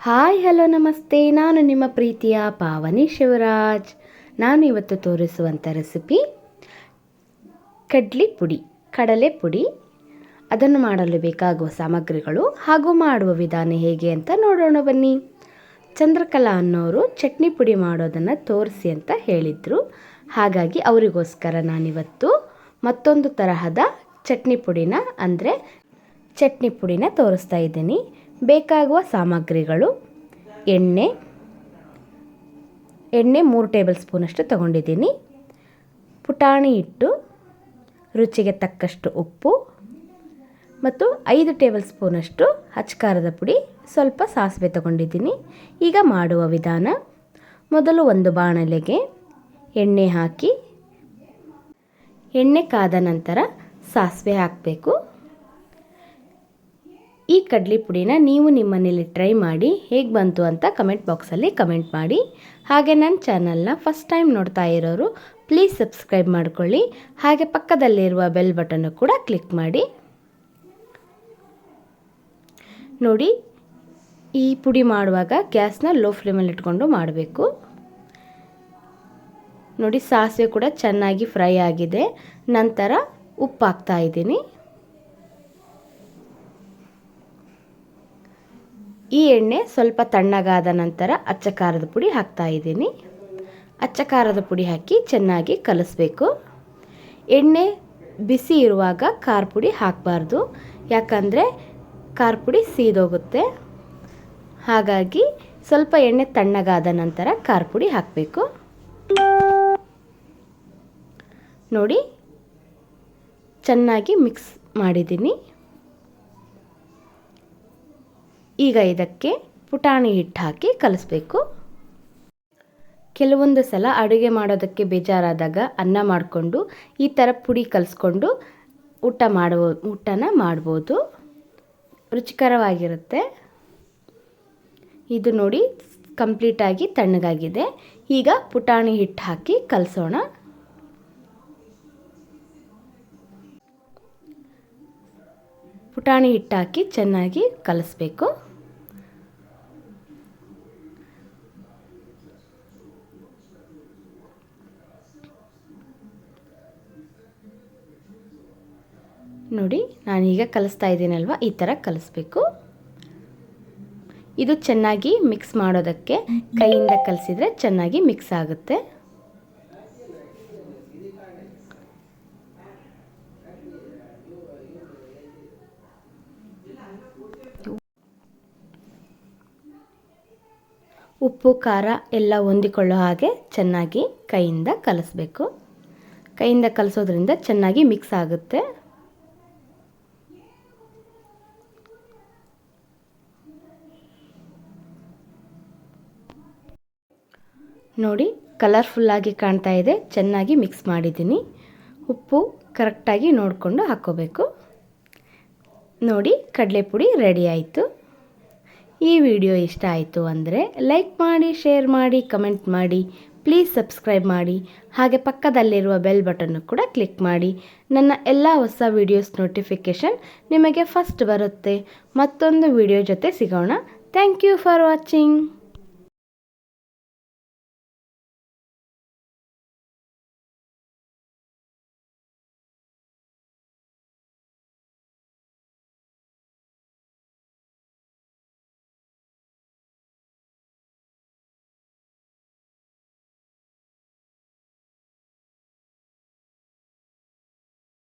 Hi, hello, ನಮಸ್ತೆ. ನಾನು ನಿಮ್ಮ ಪ್ರೀತಿಯ ಪಾವನಿ ಶಿವರಾಜ್. ನಾನು ಇವತ್ತು ತೋರಿಸುವಂಥ ರೆಸಿಪಿ ಕಡ್ಲಿ ಪುಡಿ, ಕಡಲೆ ಪುಡಿ. ಅದನ್ನು ಮಾಡಲು ಬೇಕಾಗುವ ಸಾಮಗ್ರಿಗಳು ಹಾಗೂ ಮಾಡುವ ವಿಧಾನ ಹೇಗೆ ಅಂತ ನೋಡೋಣ ಬನ್ನಿ. ಚಂದ್ರಕಲಾ ಅನ್ನೋರು ಚಟ್ನಿ ಪುಡಿ ಮಾಡೋದನ್ನು ತೋರಿಸಿ ಅಂತ ಹೇಳಿದರು. ಹಾಗಾಗಿ ಅವರಿಗೋಸ್ಕರ ನಾನಿವತ್ತು ಮತ್ತೊಂದು ತರಹದ ಚಟ್ನಿ ಪುಡಿನ, ಅಂದರೆ ಚಟ್ನಿ ಪುಡಿನ ತೋರಿಸ್ತಾ ಇದ್ದೀನಿ. ಬೇಕಾಗುವ ಸಾಮಗ್ರಿಗಳು, ಎಣ್ಣೆ ಎಣ್ಣೆ ಮೂರು ಟೇಬಲ್ ಸ್ಪೂನಷ್ಟು ತಗೊಂಡಿದ್ದೀನಿ. ಪುಟಾಣಿ ಹಿಟ್ಟು, ರುಚಿಗೆ ತಕ್ಕಷ್ಟು ಉಪ್ಪು ಮತ್ತು ಐದು ಟೇಬಲ್ ಸ್ಪೂನಷ್ಟು ಹಚ್ಕಾರದ ಪುಡಿ ಸ್ವಲ್ಪ ಸಾಸಿವೆ ತಗೊಂಡಿದ್ದೀನಿ. ಈಗ ಮಾಡುವ ವಿಧಾನ, ಮೊದಲು ಒಂದು ಬಾಣಲೆಗೆ ಎಣ್ಣೆ ಹಾಕಿ, ಎಣ್ಣೆ ಕಾದ ನಂತರ ಸಾಸಿವೆ ಹಾಕಬೇಕು. ಈ ಕಡಲೆ ಪುಡಿನ ನೀವು ನಿಮ್ಮ ಮನೇಲಿ ಟ್ರೈ ಮಾಡಿ, ಹೇಗೆ ಬಂತು ಅಂತ ಕಮೆಂಟ್ ಬಾಕ್ಸಲ್ಲಿ ಕಮೆಂಟ್ ಮಾಡಿ. ಹಾಗೆ ನನ್ನ ಚಾನಲ್ನ ಫಸ್ಟ್ ಟೈಮ್ ನೋಡ್ತಾ ಇರೋರು, ಪ್ಲೀಸ್ ಸಬ್ಸ್ಕ್ರೈಬ್ ಮಾಡಿಕೊಳ್ಳಿ. ಹಾಗೆ ಪಕ್ಕದಲ್ಲಿರುವ ಬೆಲ್ ಬಟನ್ನು ಕೂಡ ಕ್ಲಿಕ್ ಮಾಡಿ. ನೋಡಿ, ಈ ಪುಡಿ ಮಾಡುವಾಗ ಗ್ಯಾಸ್ನ ಲೋ ಫ್ಲೇಮಲ್ಲಿ ಇಟ್ಕೊಂಡು ಮಾಡಬೇಕು. ನೋಡಿ, ಸಾಸಿವೆ ಕೂಡ ಚೆನ್ನಾಗಿ ಫ್ರೈ ಆಗಿದೆ. ನಂತರ ಉಪ್ಪು ಹಾಕ್ತಾ ಇದ್ದೀನಿ. ಈ ಎಣ್ಣೆ ಸ್ವಲ್ಪ ತಣ್ಣಗಾದ ನಂತರ ಅಚ್ಚ ಖಾರದ ಪುಡಿ ಹಾಕ್ತಾ ಇದ್ದೀನಿ. ಅಚ್ಚ ಖಾರದ ಪುಡಿ ಹಾಕಿ ಚೆನ್ನಾಗಿ ಕಲಿಸ್ಬೇಕು. ಎಣ್ಣೆ ಬಿಸಿ ಇರುವಾಗ ಖಾರ ಪುಡಿ ಹಾಕಬಾರ್ದು. ಯಾಕಂದರೆ ಖಾರ ಪುಡಿ ಸೀದೋಗುತ್ತೆ. ಹಾಗಾಗಿ ಸ್ವಲ್ಪ ಎಣ್ಣೆ ತಣ್ಣಗಾದ ನಂತರ ಖಾರ ಪುಡಿ ಹಾಕಬೇಕು. ನೋಡಿ, ಚೆನ್ನಾಗಿ ಮಿಕ್ಸ್ ಮಾಡಿದ್ದೀನಿ. ಈಗ ಇದಕ್ಕೆ ಪುಟಾಣಿ ಹಿಟ್ಟು ಹಾಕಿ ಕಲಿಸ್ಬೇಕು. ಕೆಲವೊಂದು ಸಲ ಅಡುಗೆ ಮಾಡೋದಕ್ಕೆ ಬೇಜಾರಾದಾಗ ಅನ್ನ ಮಾಡಿಕೊಂಡು ಈ ಥರ ಪುಡಿ ಕಲಿಸ್ಕೊಂಡು ಊಟ ಮಾಡುವ, ಊಟನ ಮಾಡ್ಬೋದು. ರುಚಿಕರವಾಗಿರುತ್ತೆ. ಇದು ನೋಡಿ ಕಂಪ್ಲೀಟಾಗಿ ತಣ್ಣಗಾಗಿದೆ. ಈಗ ಪುಟಾಣಿ ಹಿಟ್ಟು ಹಾಕಿ ಕಲಸೋಣ. ಪುಟಾಣಿ ಹಿಟ್ಟು ಹಾಕಿ ಚೆನ್ನಾಗಿ ಕಲಿಸ್ಬೇಕು. ನೋಡಿ, ನಾನೀಗ ಕಲಿಸ್ತಾ ಇದ್ದೀನಲ್ವ? ಈ ಥರ ಕಲಿಸ್ಬೇಕು. ಇದು ಚೆನ್ನಾಗಿ ಮಿಕ್ಸ್ ಮಾಡೋದಕ್ಕೆ ಕೈಯಿಂದ ಕಲಿಸಿದರೆ ಚೆನ್ನಾಗಿ ಮಿಕ್ಸ್ ಆಗುತ್ತೆ. ಉಪ್ಪು, ಖಾರ ಎಲ್ಲ ಹೊಂದಿಕೊಳ್ಳೋ ಹಾಗೆ ಚೆನ್ನಾಗಿ ಕೈಯಿಂದ ಕಲಿಸ್ಬೇಕು. ಕೈಯಿಂದ ಕಲಿಸೋದ್ರಿಂದ ಚೆನ್ನಾಗಿ ಮಿಕ್ಸ್ ಆಗುತ್ತೆ. ನೋಡಿ ಕಲರ್ಫುಲ್ಲಾಗಿ ಕಾಣ್ತಾ ಇದೆ. ಚೆನ್ನಾಗಿ ಮಿಕ್ಸ್ ಮಾಡಿದ್ದೀನಿ. ಉಪ್ಪು ಕರೆಕ್ಟಾಗಿ ನೋಡಿಕೊಂಡು ಹಾಕ್ಕೋಬೇಕು. ನೋಡಿ, ಕಡಲೆಪುಡಿ ರೆಡಿ ಆಯಿತು. ಈ ವಿಡಿಯೋ ಇಷ್ಟ ಆಯಿತು ಅಂದರೆ ಲೈಕ್ ಮಾಡಿ ಶೇರ್ ಮಾಡಿ ಕಮೆಂಟ್ ಮಾಡಿ. ಪ್ಲೀಸ್ ಸಬ್ಸ್ಕ್ರೈಬ್ ಮಾಡಿ. ಹಾಗೆ ಪಕ್ಕದಲ್ಲಿರುವ ಬೆಲ್ ಬಟನ್ನು ಕೂಡ ಕ್ಲಿಕ್ ಮಾಡಿ. ನನ್ನ ಎಲ್ಲ ಹೊಸ ವಿಡಿಯೋಸ್ ನೋಟಿಫಿಕೇಷನ್ ನಿಮಗೆ ಫಸ್ಟ್ ಬರುತ್ತೆ. ಮತ್ತೊಂದು ವಿಡಿಯೋ ಜೊತೆ ಸಿಗೋಣ. Thank you for watching